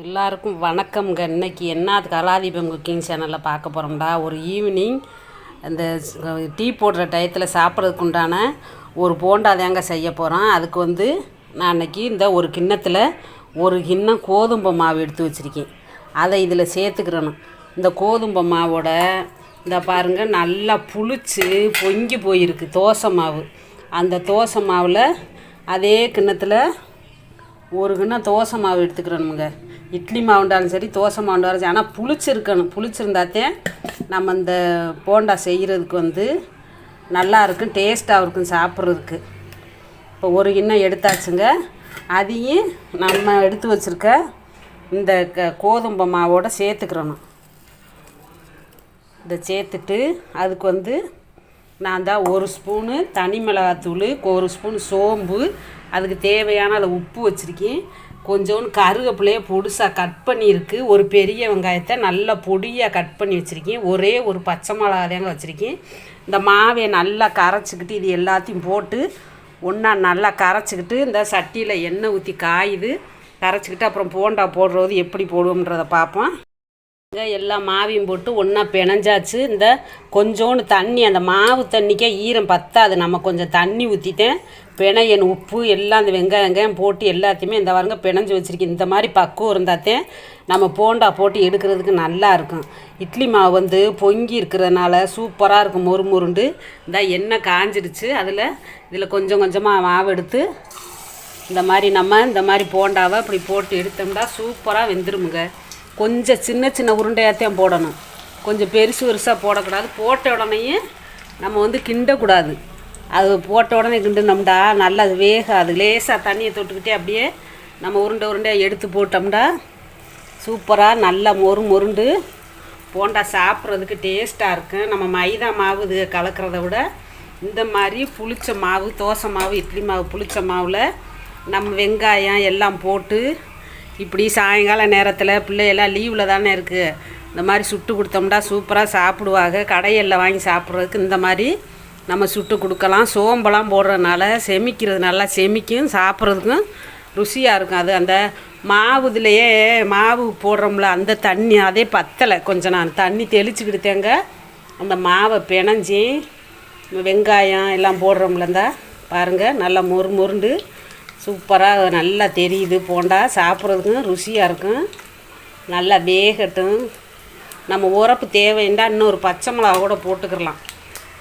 எல்லாருக்கும் வணக்கம்ங்க. இன்னைக்கு என்ன கலாதீபம் குக்கிங் சேனலில் பார்க்க போகிறோம்டா ஒரு ஈவினிங் அந்த டீ போடுற டயத்தில் சாப்பிட்றதுக்கு உண்டான ஒரு போண்டா தாங்க செய்ய போகிறோம் அதுக்கு வந்து நான் இன்னைக்கு இந்த ஒரு கிண்ணத்தில் ஒரு கிண்ணம் கோதுமை மாவு எடுத்து வச்சுருக்கேன். அதை இதில் சேர்த்துக்கிறணும். இந்த கோதுமை மாவோட இந்த பாருங்கள் நல்லா புளிச்சு பொங்கி போயிருக்கு தோசை மாவு. அந்த தோசை மாவில் அதே கிண்ணத்தில் ஒரு கிண்ணம் தோசை மாவு எடுத்துக்கிறோமுங்க இட்லி மாவுண்டாலும் சரி தோசை மாவுண்டாலும் சரி ஆனால் புளிச்சிருக்கணும். புளிச்சிருந்தாத்தே நம்ம இந்த போண்டா செய்கிறதுக்கு வந்து நல்லா இருக்கும் டேஸ்ட்டாக இருக்கும் சாப்பிட்றதுக்கு. இப்போ ஒரு கிண்ணம் எடுத்தாச்சுங்க. அதையும் நம்ம எடுத்து வச்சுருக்க இந்த க கோதுமை மாவோட சேர்த்துக்கிறணும். இதை சேர்த்துட்டு அதுக்கு வந்து நான் தான் ஒரு ஸ்பூனு தனி மிளகாத்தூள் ஒரு ஸ்பூன் சோம்பு அதுக்கு தேவையான அளவு உப்பு வச்சுருக்கேன். கொஞ்சோண்டு கருவேப்பிலையை பொடுசாக கட் பண்ணியிருக்கு. ஒரு பெரிய வெங்காயத்தை நல்லா பொடியாக கட் பண்ணி வச்சுருக்கேன். ஒரே ஒரு பச்சை மிளகா தாங்க வச்சுருக்கேன். இந்த மாவை நல்லா கரைச்சிக்கிட்டு இது எல்லாத்தையும் போட்டு ஒன்றா நல்லா கரைச்சிக்கிட்டு இந்த சட்டியில் எண்ணெய் ஊற்றி காயுது. கரைச்சிக்கிட்டு அப்புறம் போண்டா போடுறது எப்படி போடுவோம்ன்றதை பார்ப்போம். எல்லா மாவையும் போட்டு ஒன்றா பிணைஞ்சாச்சு. இந்த கொஞ்சோண்டு தண்ணி அந்த மாவு தண்ணிக்கே ஈரம் பத்தாது. நம்ம கொஞ்சம் தண்ணி ஊற்றிட்டேன் பிணையன் உப்பு எல்லாம் அந்த வெங்காயம் வெங்காயம் போட்டு எல்லாத்தையுமே இந்த வாருங்க பிணைஞ்சு வச்சுருக்கேன். இந்த மாதிரி பக்குவம் இருந்தாத்தேன் நம்ம போண்டா போட்டு எடுக்கிறதுக்கு நல்லா இருக்கும். இட்லி மாவு வந்து பொங்கி இருக்கிறதுனால சூப்பராக இருக்கும். மொறு முருண்டு இந்த எண்ணெய் காஞ்சிடுச்சு. அதில் இதில் கொஞ்சம் கொஞ்சமாக மாவு எடுத்து இந்த மாதிரி நம்ம இந்த மாதிரி போண்டாவை இப்படி போட்டு எடுத்தோம்னா சூப்பராக வெந்துருமுங்க. கொஞ்சம் சின்ன சின்ன உருண்டையாத்தையும் போடணும். கொஞ்சம் பெருசு பெருசாக போடக்கூடாது. போட்ட உடனேயே நம்ம வந்து கிண்டக்கூடாது. அது போட்ட உடனே கிண்டுனோம்டா நல்லா அது வேகாது. லேசாக தண்ணியை தொட்டுக்கிட்டே அப்படியே நம்ம உருண்டை உருண்டையாக எடுத்து போட்டோம்டா. சூப்பராக நல்லா மொறு மொருண்டு போண்டா சாப்பிட்றதுக்கு டேஸ்ட்டாக இருக்கும் நம்ம மைதா மாவு இது கலக்கிறத விட இந்த மாதிரி புளிச்ச மாவு தோசை மாவு இட்லி மாவு புளிச்ச மாவில் நம்ம வெங்காயம் எல்லாம் போட்டு இப்படி சாயங்கால நேரத்தில் பிள்ளையெல்லாம் லீவில் தானே இருக்குது இந்த மாதிரி சுட்டு கொடுத்தோம்னா சூப்பராக சாப்பிடுவாங்க. கடையில் வாங்கி சாப்பிட்றதுக்கு இந்த மாதிரி நம்ம சுட்டு கொடுக்கலாம். சோம்பெல்லாம் போடுறதுனால செமிக்கிறது நல்லா செமிக்கும் சாப்பிட்றதுக்கும் ருசியாக இருக்கும். அது அந்த மாவு இதுலையே மாவு போடுறோம்ல அந்த தண்ணி அதே பத்தலை. கொஞ்சம் நான் தண்ணி தெளிச்சுக்கிடுத்தேங்க அந்த மாவை பிணைஞ்சி வெங்காயம் எல்லாம் போடுறோம்ல இருந்தால் பாருங்கள் நல்லா மொறு மொருண்டு சூப்பராக நல்லா தெரியுது. போண்டா சாப்பிட்றதுக்கும் ருசியாக இருக்கும். நல்லா வேகட்டும். நம்ம உரப்பு தேவைண்டா இன்னொரு பச்சை மிளகா கூட போட்டுக்கிறலாம்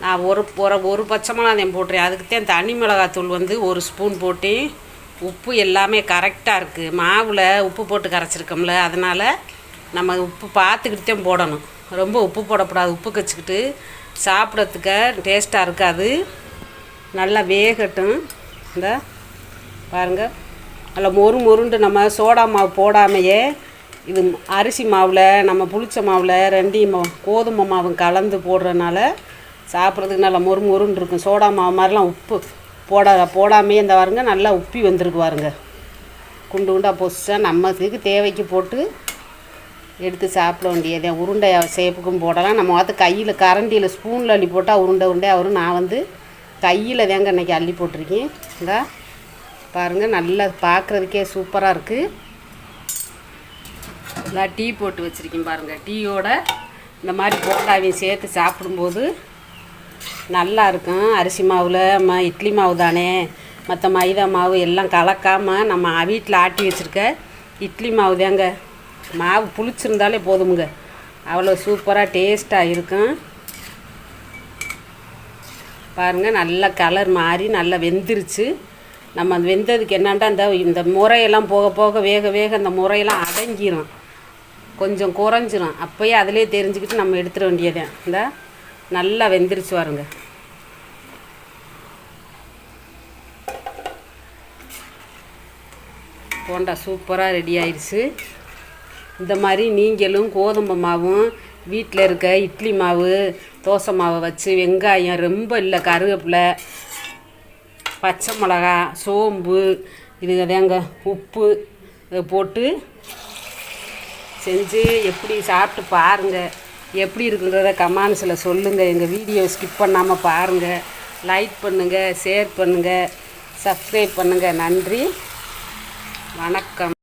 நான் ஒரு ஒரு ஒரு பச்சை மிளகா தான் போட்டுறேன் அதுக்கு தான் தனி மிளகாத்தூள் வந்து ஒரு ஸ்பூன் போட்டு உப்பு எல்லாமே கரெக்டாக இருக்குது மாவில் உப்பு போட்டு கரைச்சிருக்கோம்ல அதனால் நம்ம உப்பு பார்த்துக்கிட்டு தான் போடணும். ரொம்ப உப்பு போடக்கூடாது. உப்பு கச்சிக்கிட்டு சாப்பிட்றதுக்க டேஸ்ட்டாக இருக்காது. நல்லா வேகட்டும். இந்த பாருங்கள் நல்லா மொறு மொருண்டு நம்ம சோடா மாவு போடாமையே இது அரிசி மாவில் நம்ம புளிச்ச மாவில் ரெண்டையும் கோதுமை மாவும் கலந்து போடுறதுனால சாப்பிட்றதுக்கு நல்லா மொறு மொருன்னு இருக்கும். சோடா மாவு மாதிரிலாம் உப்பு போட போடாமையே இந்த வாருங்க நல்லா உப்பி வந்திருக்கு பாருங்க. குண்டு குண்டாக பொசிச்சா நம்ம இதுக்கு தேவைக்கு போட்டு எடுத்து சாப்பிட வேண்டியது. உருண்டை சேப்புக்கும் போடலாம். நம்ம பார்த்து கையில் கரண்டியில் ஸ்பூனில் அள்ளி போட்டால் உருண்டை உருண்டையாக வரும். நான் வந்து கையில் தாங்க இன்னைக்கு அள்ளி போட்டிருக்கேன். இந்த. பாருங்கள் நல்லா பார்க்குறதுக்கே சூப்பராக இருக்குது நான் டீ போட்டு வச்சுருக்கேன் பாருங்கள் டீயோட இந்த மாதிரி போண்டாவையும் சேர்த்து சாப்பிடும்போது நல்லா இருக்கும். அரிசி மாவில் ம இட்லி மாவு தானே. மற்ற மைதா மாவு எல்லாம் கலக்காமல் நம்ம வீட்டில் ஆட்டி வச்சுருக்க இட்லி மாவு தாங்க. மாவு புளிச்சிருந்தாலே போதுமுங்க. அவ்வளோ சூப்பராக டேஸ்ட்டாக இருக்கும். பாருங்கள் நல்லா கலர் மாறி நல்லா வெந்துருச்சு. நம்ம அந்த வெந்ததுக்கு என்னண்டா இந்த இந்த முறையெல்லாம் போக போக வேக வேக அந்த முறையெல்லாம் அடங்கிரும். கொஞ்சம் குறைஞ்சிரும். அப்போயே அதிலே தெரிஞ்சுக்கிட்டு நம்ம எடுத்துட வேண்டியதேன் இந்த நல்லா வெந்துருச்சு பாருங்க. போண்டா சூப்பராக ரெடி ஆயிடுச்சு இந்த மாதிரி நீங்களும் கோதுமை மாவும் வீட்டில் இருக்க இட்லி மாவு தோசை மாவை வச்சு வெங்காயம் ரொம்ப இல்லை கருவேப்பிலை பச்சை மிளகா சோம்பு இது தாங்க உப்பு இதை போட்டு செஞ்சு எப்படி சாப்பிட்டு பாருங்கள் எப்படி இருக்குன்றத கமான்ஸில் சொல்லுங்கள் எங்கள் வீடியோ ஸ்கிப் பண்ணாமல் பாருங்கள் லைக் பண்ணுங்கள் ஷேர் பண்ணுங்கள் சப்ஸ்கிரைப் பண்ணுங்கள் நன்றி. வணக்கம்.